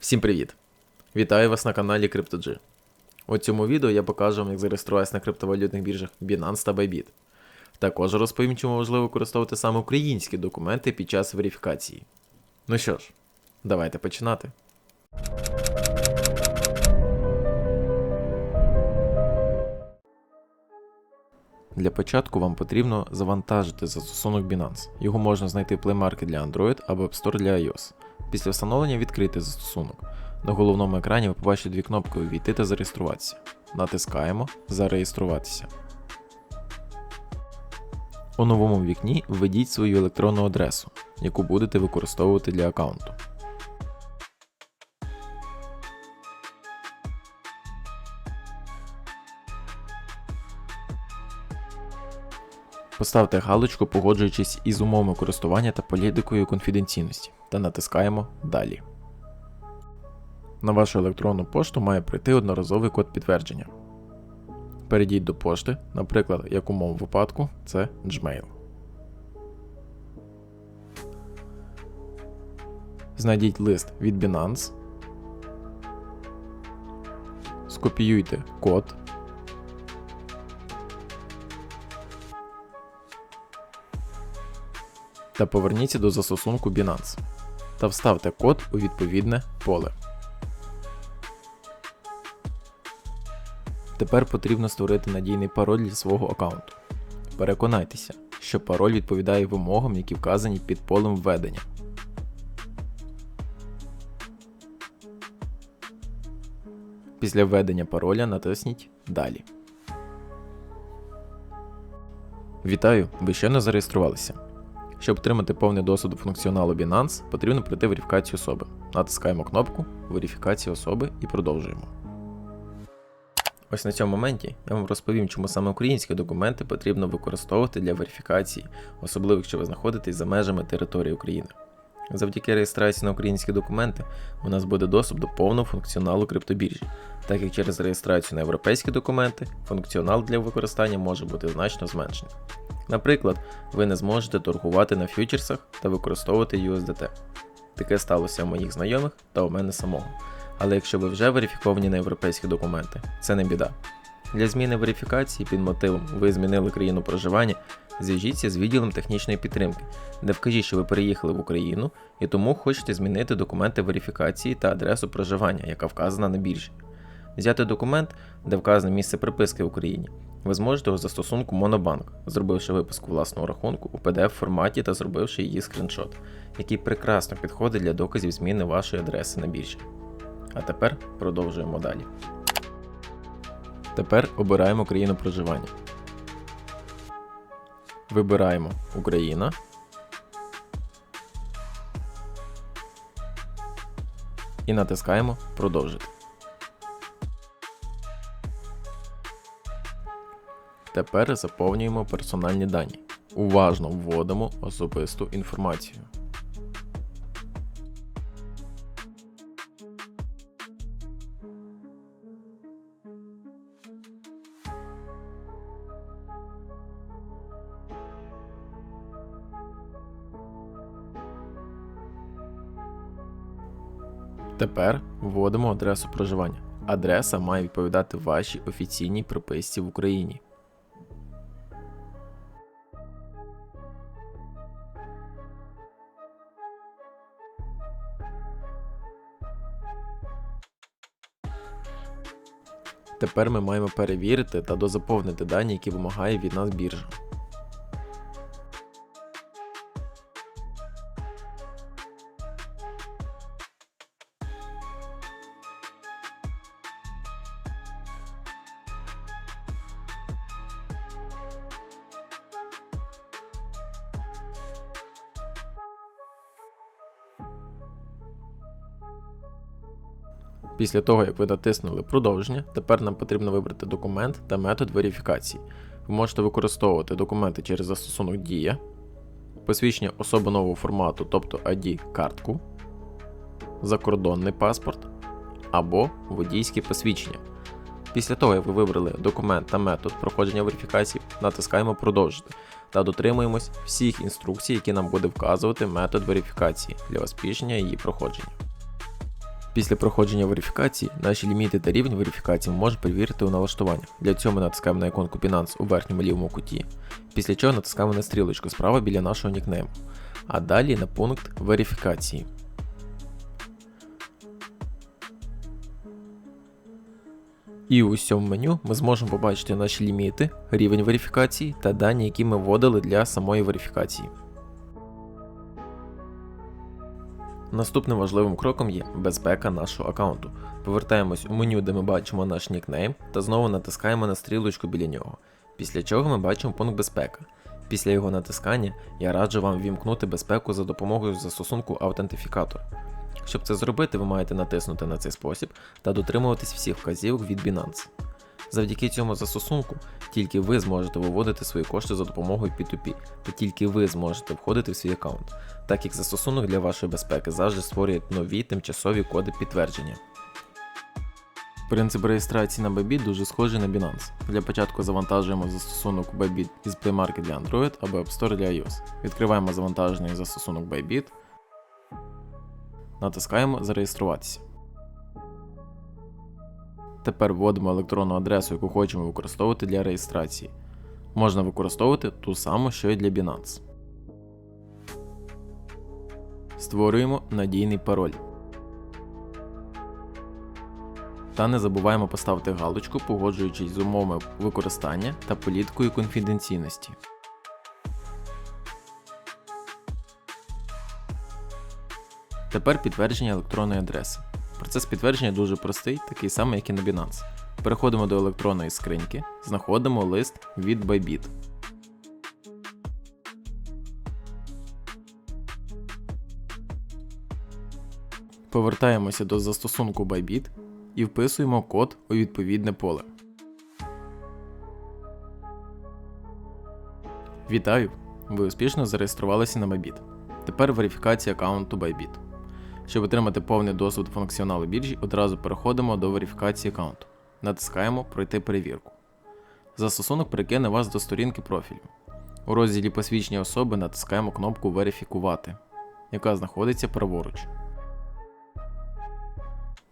Всім привіт! Вітаю вас на каналі CryptoG. У цьому відео я покажу вам, як зареєструватися на криптовалютних біржах Binance та Bybit. Також розповім, чому важливо використовувати саме українські документи під час верифікації. Ну що ж, давайте починати. Для початку вам потрібно завантажити застосунок Binance. Його можна знайти в Play Market для Android або App Store для iOS. Після встановлення відкрити застосунок. На головному екрані ви побачите дві кнопки Увійти та зареєструватися. Натискаємо Зареєструватися. У новому вікні введіть свою електронну адресу, яку будете використовувати для аккаунту. Поставте галочку, погоджуючись із умовами користування та політикою конфіденційності, та натискаємо Далі. На вашу електронну пошту має прийти одноразовий код підтвердження. Перейдіть до пошти, наприклад, як у моєму випадку, це Gmail. Знайдіть лист від Binance. Скопіюйте код. Та поверніться до застосунку Binance та вставте код у відповідне поле. Тепер потрібно створити надійний пароль для свого аккаунту. Переконайтеся, що пароль відповідає вимогам, які вказані під полем введення. Після введення пароля натисніть Далі. Вітаю! Ви щойно зареєструвалися. Щоб отримати повний доступ до функціоналу Binance, потрібно пройти верифікацію особи. Натискаємо кнопку Верифікація особи і продовжуємо. Ось на цьому моменті я вам розповім, чому саме українські документи потрібно використовувати для верифікації, особливо якщо ви знаходитесь за межами території України. Завдяки реєстрації на українські документи у нас буде доступ до повного функціоналу криптобіржі, так як через реєстрацію на європейські документи функціонал для використання може бути значно зменшений. Наприклад, ви не зможете торгувати на фьючерсах та використовувати USDT. Таке сталося у моїх знайомих та у мене самого. Але якщо ви вже верифіковані на європейські документи, це не біда. Для зміни верифікації під мотивом ви змінили країну проживання, зв'яжіться з відділом технічної підтримки, де вкажіть, що ви переїхали в Україну і тому хочете змінити документи верифікації та адресу проживання, яка вказана на біржі. Взяти документ, де вказане місце приписки в Україні, ви зможете у застосунку Monobank, зробивши випуск власного рахунку у PDF форматі та зробивши її скріншот, який прекрасно підходить для доказів зміни вашої адреси на біржі. А тепер продовжуємо далі. Тепер обираємо країну проживання. Вибираємо Україна. І натискаємо Продовжити. Тепер заповнюємо персональні дані. Уважно вводимо особисту інформацію. Тепер вводимо адресу проживання. Адреса має відповідати вашій офіційній приписці в Україні. Тепер ми маємо перевірити та дозаповнити дані, які вимагає від нас біржа. Після того, як ви натиснули продовження, тепер нам потрібно вибрати документ та метод верифікації. Ви можете використовувати документи через застосунок Дія, посвідчення особи нового формату, тобто ID-картку, закордонний паспорт або водійське посвідчення. Після того, як ви вибрали документ та метод проходження верифікації, натискаємо Продовжити та дотримуємось всіх інструкцій, які нам буде вказувати метод верифікації для успішення її проходження. Після проходження верифікації наші ліміти та рівень верифікації ми можемо перевірити у налаштуваннях. Для цього ми натискаємо на іконку Binance у верхньому лівому куті, після чого натискаємо на стрілочку справа біля нашого нікнейму, а далі на пункт верифікації. І у цьому меню ми зможемо побачити наші ліміти, рівень верифікації та дані, які ми вводили для самої верифікації. Наступним важливим кроком є безпека нашого аккаунту. Повертаємось у меню, де ми бачимо наш нікнейм, та знову натискаємо на стрілочку біля нього. Після чого ми бачимо пункт безпека. Після його натискання я раджу вам вімкнути безпеку за допомогою застосунку Аутентифікатор. Щоб це зробити, ви маєте натиснути на цей спосіб та дотримуватись всіх вказівок від Binance. Завдяки цьому застосунку тільки ви зможете виводити свої кошти за допомогою P2P, та тільки ви зможете входити в свій аккаунт, так як застосунок для вашої безпеки завжди створює нові тимчасові коди підтвердження. Принцип реєстрації на Bybit дуже схожий на Binance. Для початку завантажуємо застосунок Bybit із Play Market для Android або App Store для iOS. Відкриваємо завантажений застосунок Bybit, натискаємо Зареєструватися. Тепер вводимо електронну адресу, яку хочемо використовувати для реєстрації. Можна використовувати ту саму, що й для Binance. Створюємо надійний пароль. Та не забуваємо поставити галочку, погоджуючись з умовами використання та політкою конфіденційності. Тепер підтвердження електронної адреси. Процес підтвердження дуже простий, такий самий, як і на Binance. Переходимо до електронної скриньки, знаходимо лист від Bybit. Повертаємося до застосунку Bybit і вписуємо код у відповідне поле. Вітаю! Ви успішно зареєструвалися на Bybit. Тепер верифікація аккаунту Bybit. Щоб отримати повний доступ до функціоналу біржі, одразу переходимо до верифікації аккаунту. Натискаємо Пройти перевірку. Застосунок перекине вас до сторінки профілю. У розділі Посвідчення особи натискаємо кнопку Верифікувати, яка знаходиться праворуч.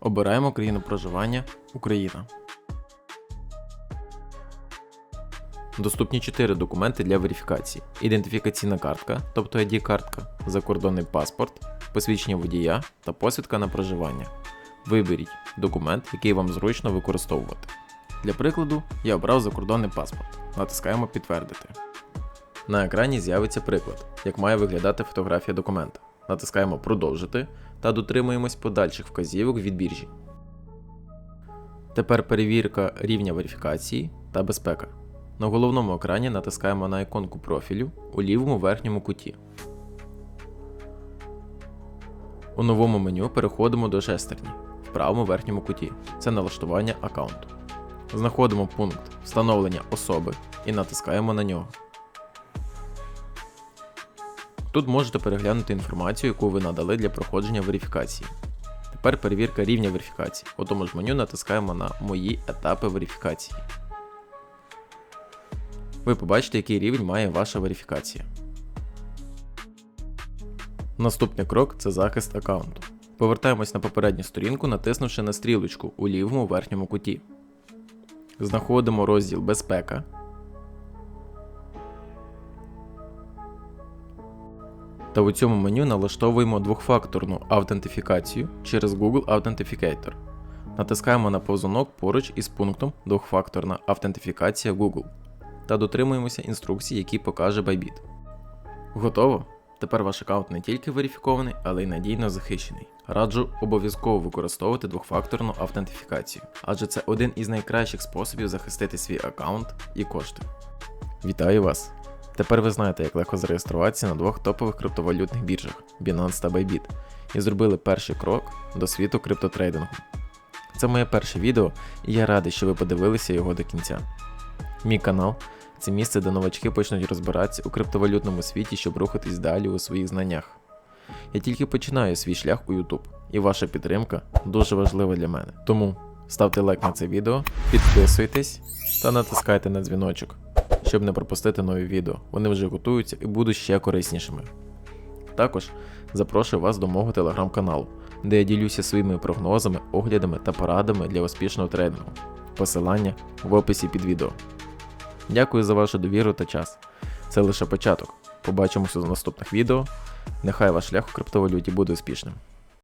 Обираємо країну проживання Україна. Доступні 4 документи для верифікації: ідентифікаційна картка, тобто ID-картка, закордонний паспорт, посвідчення водія та посвідка на проживання. Виберіть документ, який вам зручно використовувати. Для прикладу, я обрав закордонний паспорт. Натискаємо Підтвердити. На екрані з'явиться приклад, як має виглядати фотографія документа. Натискаємо Продовжити та дотримуємось подальших вказівок від біржі. Тепер перевірка рівня верифікації та безпека. На головному екрані натискаємо на іконку профілю у лівому верхньому куті. У новому меню переходимо до шестерні в правому верхньому куті. Це налаштування аккаунту. Знаходимо пункт Встановлення особи і натискаємо на нього. Тут можете переглянути інформацію, яку ви надали для проходження верифікації. Тепер перевірка рівня верифікації. У тому ж меню натискаємо на Мої етапи верифікації. Ви побачите, який рівень має ваша верифікація. Наступний крок це захист аккаунту. Повертаємось на попередню сторінку, натиснувши на стрілочку у лівому верхньому куті. Знаходимо розділ Безпека. Та у цьому меню налаштовуємо двохфакторну аутентифікацію через Google Authenticator. Натискаємо на повзунок поруч із пунктом Двохфакторна автентифікація Google та дотримуємося інструкцій, які покаже Bybit. Готово? Тепер ваш аккаунт не тільки верифікований, але й надійно захищений. Раджу обов'язково використовувати двохфакторну автентифікацію, адже це один із найкращих способів захистити свій аккаунт і кошти. Вітаю вас! Тепер ви знаєте, як легко зареєструватися на двох топових криптовалютних біржах Binance та Bybit і зробили перший крок до світу криптотрейдингу. Це моє перше відео, і я радий, що ви подивилися його до кінця. Мій канал це місце, де новачки почнуть розбиратися у криптовалютному світі, щоб рухатись далі у своїх знаннях. Я тільки починаю свій шлях у YouTube, і ваша підтримка дуже важлива для мене. Тому ставте лайк на це відео, підписуйтесь та натискайте на дзвіночок, щоб не пропустити нові відео. Вони вже готуються і будуть ще кориснішими. Також запрошую вас до мого телеграм-каналу. де я ділюся своїми прогнозами, оглядами та порадами для успішного трейдингу. Посилання в описі під відео. Дякую за вашу довіру та час. Це лише початок. Побачимося в наступних відео. Нехай ваш шлях у криптовалюті буде успішним.